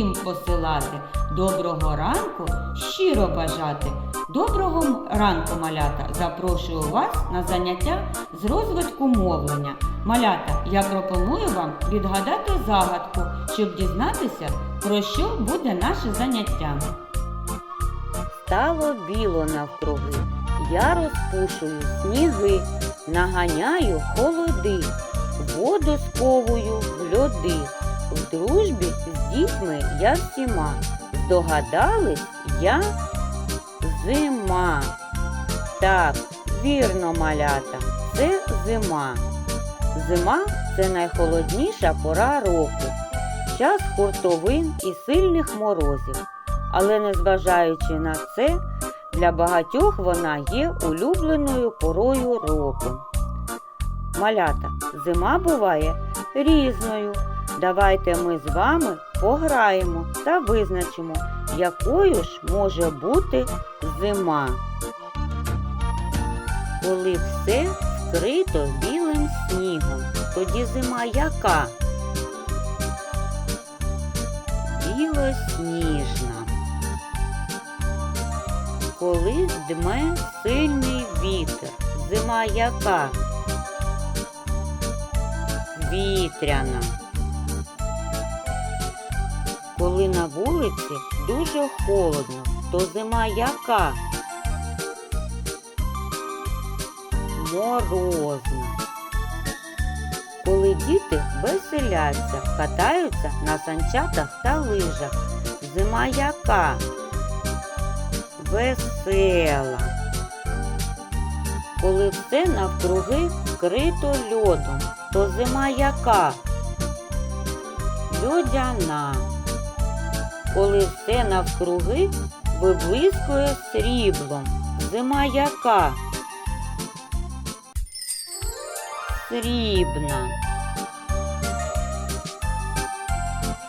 усім посилати. Доброго ранку щиро бажати. Доброго ранку, малята! Запрошую вас на заняття з розвитку мовлення. Малята, я пропоную вам відгадати загадку, щоб дізнатися, про що буде наше заняття. Стало біло навкруги, я розпушую сніги, наганяю холоди, воду сковую в льоди. В дружбі дітьми я всіма. Здогадались я зима. Так, вірно, малята, це зима. Зима це найхолодніша пора року, час хуртовин і сильних морозів. Але незважаючи на це, для багатьох вона є улюбленою порою року. Малята, зима буває різною. Давайте ми з вами пограємо та визначимо, якою ж може бути зима. Коли все вкрито білим снігом, тоді зима яка? Білосніжна. Коли дме сильний вітер, зима яка? Вітряна. Коли на вулиці дуже холодно, то зима яка? Морозна. Коли діти веселяться, катаються на санчатах та лижах. Зима яка? Весела. Коли все навкруги вкрито льодом, то зима яка? Льодяна. Коли все навкруги виблискує сріблом, зима яка? Срібна.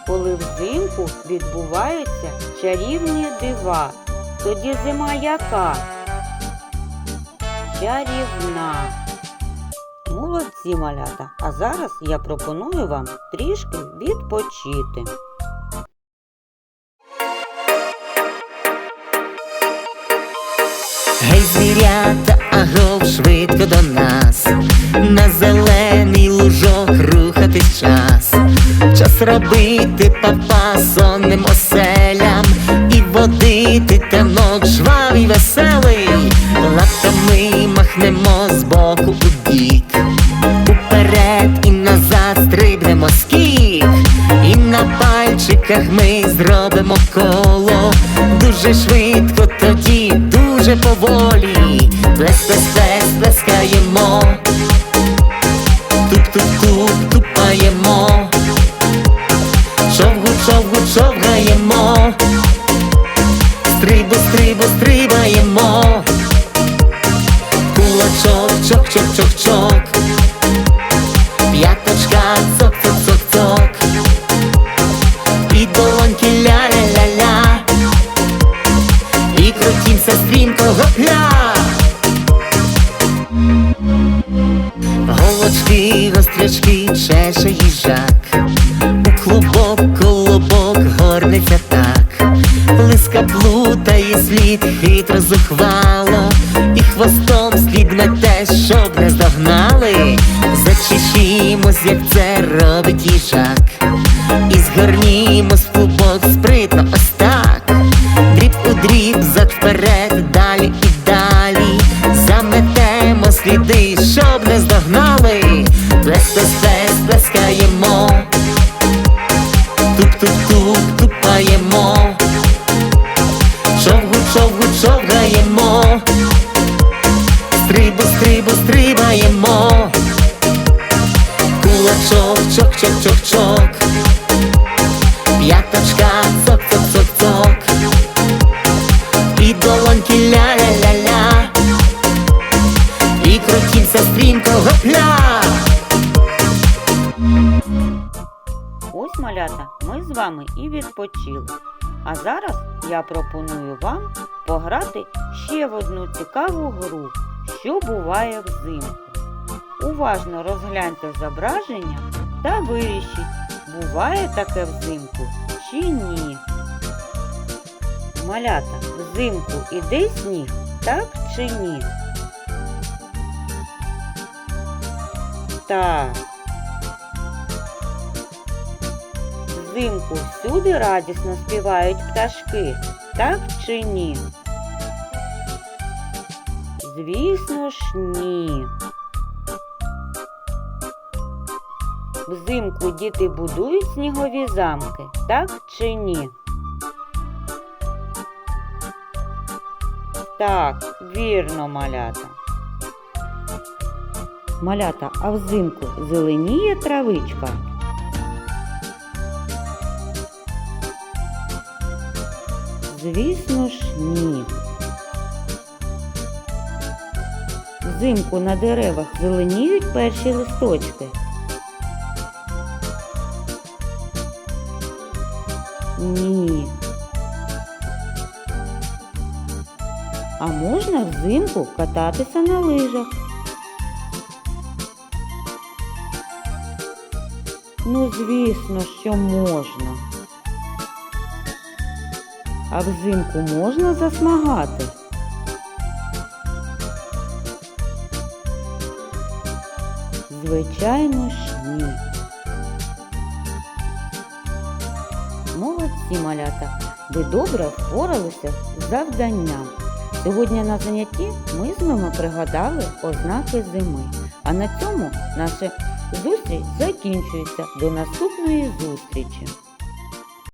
Коли взимку відбуваються чарівні дива, тоді зима яка? Чарівна. Молодці малята. А зараз я пропоную вам трішки відпочити. Гей, звірята, агов швидко до нас, на зелений лужок рухатись час, час робити папа сонним оселям. І водити танок жвавий веселий, лапками махнемо з боку у бік, уперед і назад стрибнемо скік, і на пальчиках ми зробимо коло. Дуже швидко тоді, дуже поволі. Плес, плес, плес, плескаємо. Туп-туп-туп, тупаємо. Шовгу, шовгу, шовгаємо. Гострячки, чеше їжак. У клубок, колобок горниться так. Лиска плутає слід хитро зухвало, і хвостом слід мете, щоб не здогнали. Зачешімось, як це робить їжак. І згорнімось в клубок спритно ось так. Дріб у дріб, зад вперед, далі і далі. Заметемо сліди, щоб не здогнали. Плес, плес, плес, плескаємо. Туп-туп-туп, тупаємо. Шовгу, шовгу, шовгаємо. Стрибу, стрибу, стрибаємо. Кулачок, чок, чок, чок, чок. П'яточка, цок, цок, цок, цок. І долоньки ля-ля-ля-ля. І крутімся стрімко гопля. Малята, ми з вами і відпочили. А зараз я пропоную вам пограти ще в одну цікаву гру, що буває взимку. Уважно розгляньте зображення та вирішіть, Буває таке взимку чи ні? Малята, взимку іде сніг, так чи ні? Так. Взимку всюди радісно співають пташки, так чи ні? Звісно ж, ні. Взимку діти будують снігові замки, так чи ні? Так, вірно, малята. Малята, а взимку зеленіє травичка? Звісно ж, ні. Взимку на деревах зеленіють перші листочки. Ні. А можна взимку кататися на лижах? Ну, звісно, що можна. А взимку можна засмагати? Звичайно ж ні. Молодці малята, ви добре впоралися з завданням. Сьогодні на занятті ми з вами пригадали ознаки зими. А на цьому наша зустріч закінчується. До наступної зустрічі!